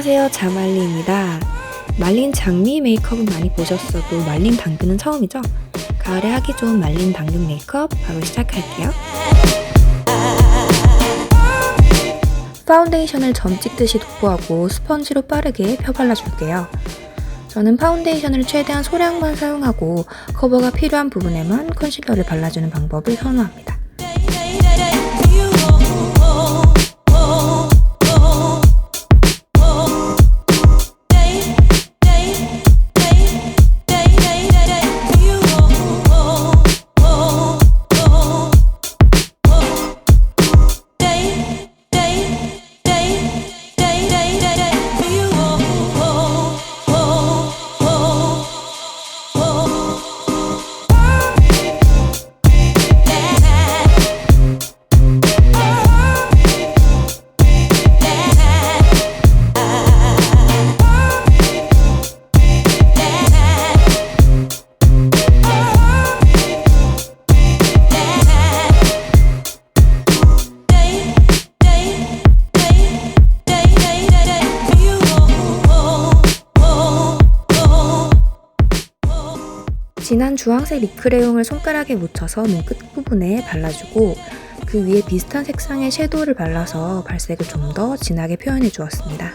안녕하세요 자말리입니다. 말린 장미 메이크업은 많이 보셨어도 말린 당근은 처음이죠? 가을에 하기 좋은 말린 당근 메이크업 바로 시작할게요. 파운데이션을 점 찍듯이 도포하고 스펀지로 빠르게 펴발라줄게요. 저는 파운데이션을 최대한 소량만 사용하고 커버가 필요한 부분에만 컨실러를 발라주는 방법을 선호합니다. 진한 주황색 리크레용을 손가락에 묻혀서 눈 끝부분에 발라주고 그 위에 비슷한 색상의 섀도우를 발라서 발색을 좀 더 진하게 표현해 주었습니다.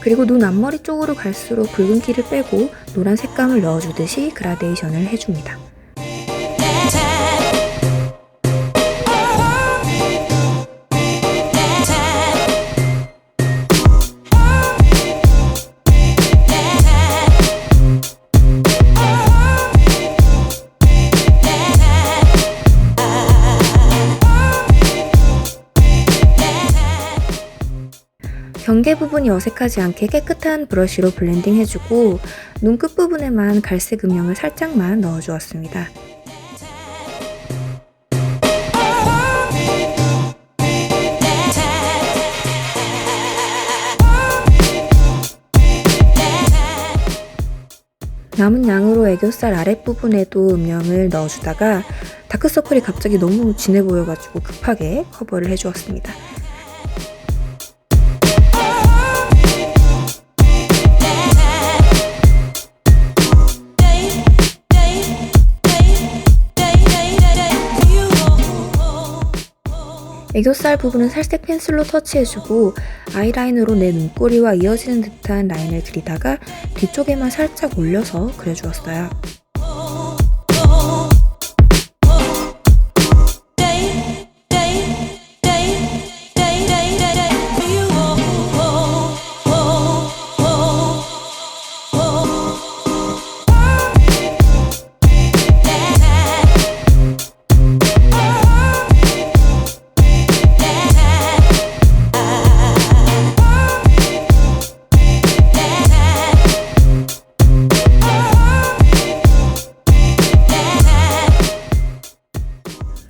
그리고 눈 앞머리 쪽으로 갈수록 붉은기를 빼고 노란 색감을 넣어주듯이 그라데이션을 해줍니다. 경계 부분이 어색하지 않게 깨끗한 브러쉬로 블렌딩 해주고 눈 끝부분에만 갈색 음영을 살짝만 넣어주었습니다. 남은 양으로 애교살 아랫부분에도 음영을 넣어주다가 다크서클이 갑자기 너무 진해 보여가지고 급하게 커버를 해주었습니다. 애교살 부분은 살색 펜슬로 터치해주고 아이라인으로 내 눈꼬리와 이어지는 듯한 라인을 그리다가 뒤쪽에만 살짝 올려서 그려주었어요.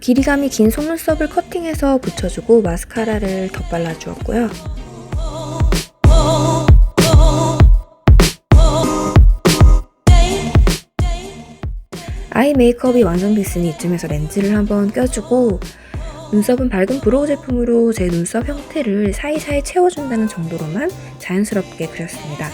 길이감이 긴 속눈썹을 커팅해서 붙여주고 마스카라를 덧발라 주었고요. 아이 메이크업이 완성됐으니 이쯤에서 렌즈를 한번 껴주고 눈썹은 밝은 브로우 제품으로 제 눈썹 형태를 사이사이 채워준다는 정도로만 자연스럽게 그렸습니다.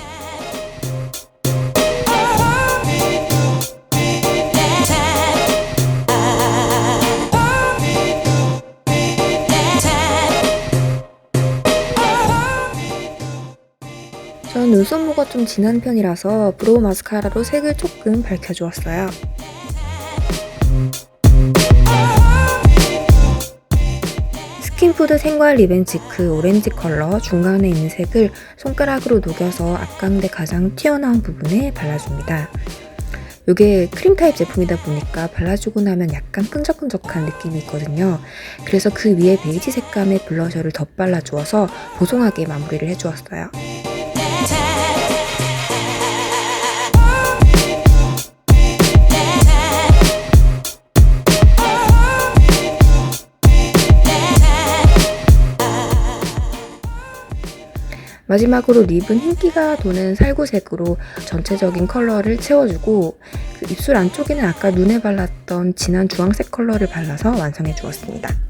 저는 눈썹무가 좀 진한 편이라서 브로우 마스카라로 색을 조금 밝혀주었어요. 스킨푸드 생과일 리벤치크 오렌지 컬러 중간에 있는 색을 손가락으로 녹여서 앞광대 가장 튀어나온 부분에 발라줍니다. 이게 크림 타입 제품이다 보니까 발라주고 나면 약간 끈적끈적한 느낌이 있거든요. 그래서 그 위에 베이지 색감의 블러셔를 덧발라주어서 보송하게 마무리를 해주었어요. 마지막으로 립은 흰기가 도는 살구색으로 전체적인 컬러를 채워주고 그 입술 안쪽에는 아까 눈에 발랐던 진한 주황색 컬러를 발라서 완성해 주었습니다.